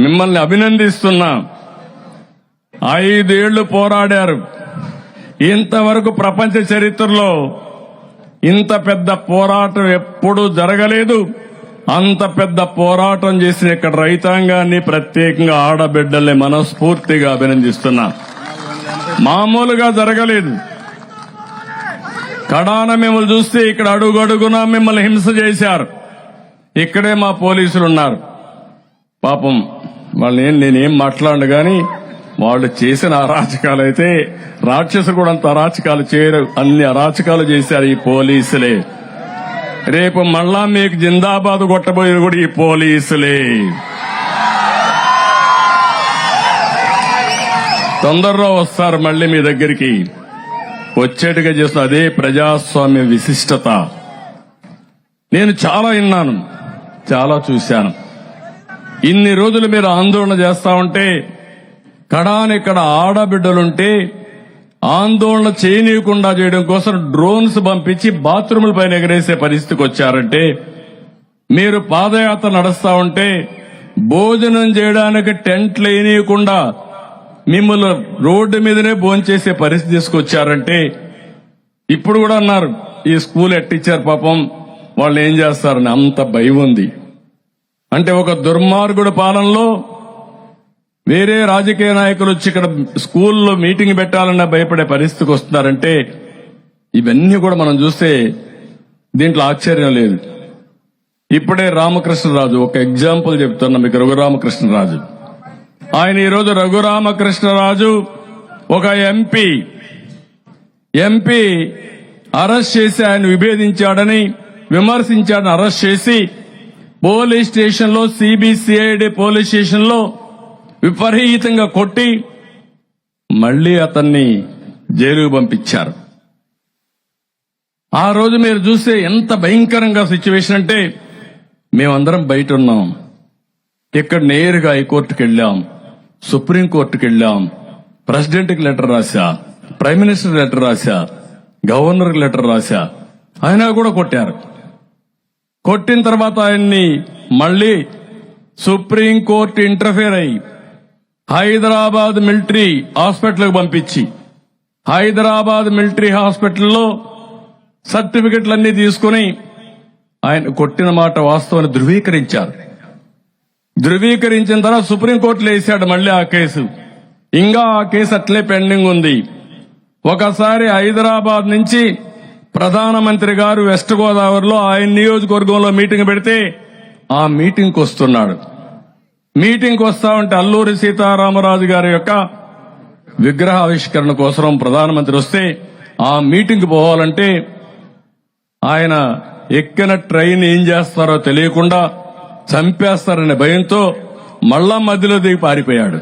మిమ్మల్ని అభినందిస్తున్నా. ఐదేళ్ళు పోరాడారు. ఇంతవరకు ప్రపంచ చరిత్రలో ఇంత పెద్ద పోరాటం ఎప్పుడూ జరగలేదు. అంత పెద్ద పోరాటం చేసిన ఇక్కడ రైతాంగాన్ని ప్రత్యేకంగా ఆడబిడ్డల్ని మనస్ఫూర్తిగా అభినందిస్తున్నా. మామూలుగా జరగలేదు. కడాన మిమ్మల్ని చూస్తే ఇక్కడ అడుగడుగున మిమ్మల్ని హింస చేశారు. ఇక్కడే మా పోలీసులు ఉన్నారు పాపం వాళ్ళని ఏం నేనేం మాట్లాడను గాని వాళ్ళు చేసిన అరాచకాలు అయితే రాక్షసు కూడా అంత అరాచకాలు చేయరు. అన్ని అరాచకాలు చేశారు ఈ పోలీసులే. రేపు మళ్ళా మీకు జిందాబాద్ కొట్టబోయేది కూడా ఈ పోలీసులే. తొందరలో వస్తారు మళ్ళీ మీ దగ్గరికి. వచ్చేట్టుగా చేస్తున్న అదే ప్రజాస్వామ్య విశిష్టత. నేను చాలా విన్నాను. చాలా చూశాను. ఇన్ని రోజులు మీరు ఆందోళన చేస్తా ఉంటే కడానిక్కడ ఆడబిడ్డలుంటే ఆందోళన చేయనీయకుండా చేయడం కోసం డ్రోన్స్ పంపించి బాత్రూముల పైన ఎగరేసే పరిస్థితికి వచ్చారంటే మీరు పాదయాత్ర నడుస్తా ఉంటే భోజనం చేయడానికి టెంట్లు వేయనీయకుండా మిమ్మల్ని రోడ్డు మీదనే భోంచేసే పరిస్థితి తీసుకొచ్చారంటే ఇప్పుడు కూడా అన్నారు ఈ స్కూల్ ఎట్టిచ్చారు పాపం వాళ్ళు ఏం చేస్తారని అంత భయం ఉంది. అంటే ఒక దుర్మార్గుడు పాలనలో వేరే రాజకీయ నాయకులు వచ్చి ఇక్కడ స్కూల్లో మీటింగ్ పెట్టాలన్న భయపడే పరిస్థితికి వస్తున్నారంటే ఇవన్నీ కూడా మనం చూస్తే దీంట్లో ఆశ్చర్యం లేదు. ఇప్పుడే రామకృష్ణరాజు ఒక ఎగ్జాంపుల్ చెప్తున్నా మీకు రఘురామకృష్ణరాజు. ఆయన ఈరోజు రఘురామకృష్ణరాజు ఒక ఎంపీ. ఎంపీ అరెస్ట్ చేసి ఆయన విభేదించాడని విమర్శించాడని అరెస్ట్ చేసి పోలీస్ స్టేషన్లో సిబిసిఐడి పోలీస్ స్టేషన్లో విపరీతంగా కొట్టి మళ్ళీ అతన్ని జైలుకు పంపించారు. ఆ రోజు మీరు చూస్తే ఎంత భయంకరంగా సిచ్యువేషన్ అంటే మేమందరం బయట ఉన్నాం ఇక్కడ నేరుగా హైకోర్టుకు వెళ్ళాం. సుప్రీంకోర్టుకు వెళ్ళాం. ప్రెసిడెంట్కి లెటర్ రాశా. ప్రైమ్ మినిస్టర్ లెటర్ రాశా. గవర్నర్కి లెటర్ రాశా. అయినా కూడా కొట్టారు. కొట్టిన తర్వాత ఆయన్ని మళ్ళీ సుప్రీంకోర్టు ఇంటర్ఫేర్ అయ్యి హైదరాబాద్ మిలిటరీ హాస్పిటల్కి పంపించి హైదరాబాద్ మిలిటరీ హాస్పిటల్లో సర్టిఫికెట్లన్నీ తీసుకుని ఆయన కొట్టిన మాట వాస్తవాన్ని ధృవీకరించారు. ధృవీకరించిన తర్వాత సుప్రీంకోర్టులో వేశాడు మళ్ళీ ఆ కేసు. ఇంకా ఆ కేసు అట్లే పెండింగ్ ఉంది. ఒకసారి హైదరాబాద్ నుంచి ప్రధానమంత్రి గారు వెస్ట్ గోదావరిలో ఆయన నియోజకవర్గంలో మీటింగ్ పెడితే ఆ మీటింగ్ వస్తున్నాడు. మీటింగ్ వస్తా ఉంటే అల్లూరి సీతారామరాజు గారి యొక్క విగ్రహ ఆవిష్కరణ కోసం ప్రధానమంత్రి వస్తే ఆ మీటింగ్ పోవాలంటే ఆయన ఎక్కిన ట్రైన్ ఏం చేస్తారో తెలియకుండా చంపేస్తారనే భయంతో మళ్ళా మధ్యలో దిగి పారిపోయాడు.